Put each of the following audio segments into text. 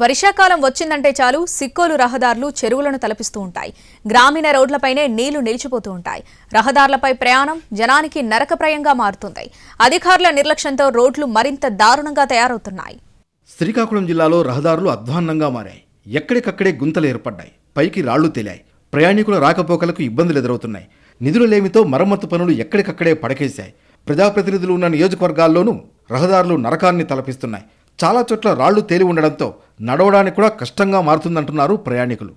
వర్షాకాలం వచ్చిందంటే చాలు సిక్కోలు రహదారులు చెరువులను తలపిస్తూ ఉంటాయి. గ్రామీణ రోడ్లపైనే నీళ్ళు నిలిచిపోతూ ఉంటాయి. రహదారులపై ప్రయాణం జనానికి నరకప్రాయంగా మారుతుంది. అధికారుల నిర్లక్ష్యంతో రోడ్లు మరింత దారుణంగా తయారవుతున్నాయి. శ్రీకాకుళం జిల్లాలో రహదారులు అధ్వాన్నంగా మారాయి. ఎక్కడికక్కడే గుంతలు ఏర్పడ్డాయి. పైకి రాళ్ళు తేలాయి. ప్రయాణికుల రాకపోకలకు ఇబ్బందులు ఎదురవుతున్నాయి. నిధులలేమితో మరమ్మతు పనులు ఎక్కడికక్కడే పడకేశాయి. ప్రజాప్రతినిధులు ఉన్న నియోజకవర్గాల్లోనూ రహదారులు నరకాన్ని తలపిస్తున్నాయి. చాలా చోట్ల రాళ్ళు తేలి ఉండడంతో నడవడానికి కూడా కష్టంగా మారుతుందంటున్నారు ప్రయాణికులు.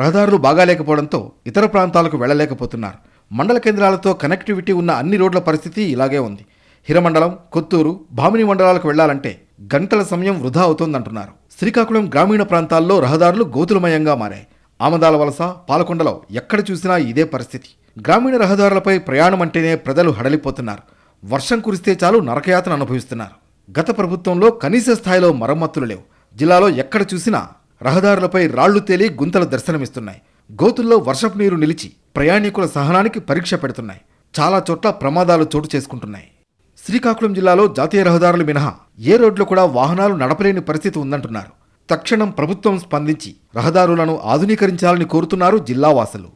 రహదారులు బాగాలేకపోవడంతో ఇతర ప్రాంతాలకు వెళ్ళలేకపోతున్నారు మండల కేంద్రాలతో కనెక్టివిటీ ఉన్న అన్ని రోడ్ల పరిస్థితి ఇలాగే ఉంది. హిరమండలం కొత్తూరు భామిని మండలాలకు వెళ్ళాలంటే గంటల సమయం వృధా అవుతోందంటున్నారు. శ్రీకాకుళం గ్రామీణ ప్రాంతాల్లో రహదారులు గోతులమయంగా మారాయి. ఆమదాల వలస పాలకొండలో ఎక్కడ చూసినా ఇదే పరిస్థితి. గ్రామీణ రహదారులపై ప్రయాణం అంటేనే ప్రజలు హడలిపోతున్నారు. వర్షం కురిస్తే చాలు నరకయాతన అనుభవిస్తున్నారు. గత ప్రభుత్వంలో కనీస స్థాయిలో మరమ్మతులు లేవు. జిల్లాలో ఎక్కడ చూసినా రహదారులపై రాళ్ళు తేలి గుంతలు దర్శనమిస్తున్నాయి. గోతుల్లో వర్షపు నీరు నిలిచి ప్రయాణికుల సహనానికి పరీక్ష పెడుతున్నాయి. చాలా చోట్ల ప్రమాదాలు చోటు చేసుకుంటున్నాయి. శ్రీకాకుళం జిల్లాలో జాతీయ రహదారులు మినహా ఏ రోడ్లు కూడా వాహనాలు నడపలేని పరిస్థితి ఉందంటున్నారు. తక్షణం ప్రభుత్వం స్పందించి రహదారులను ఆధునీకరించాలని కోరుతున్నారు జిల్లావాసులు.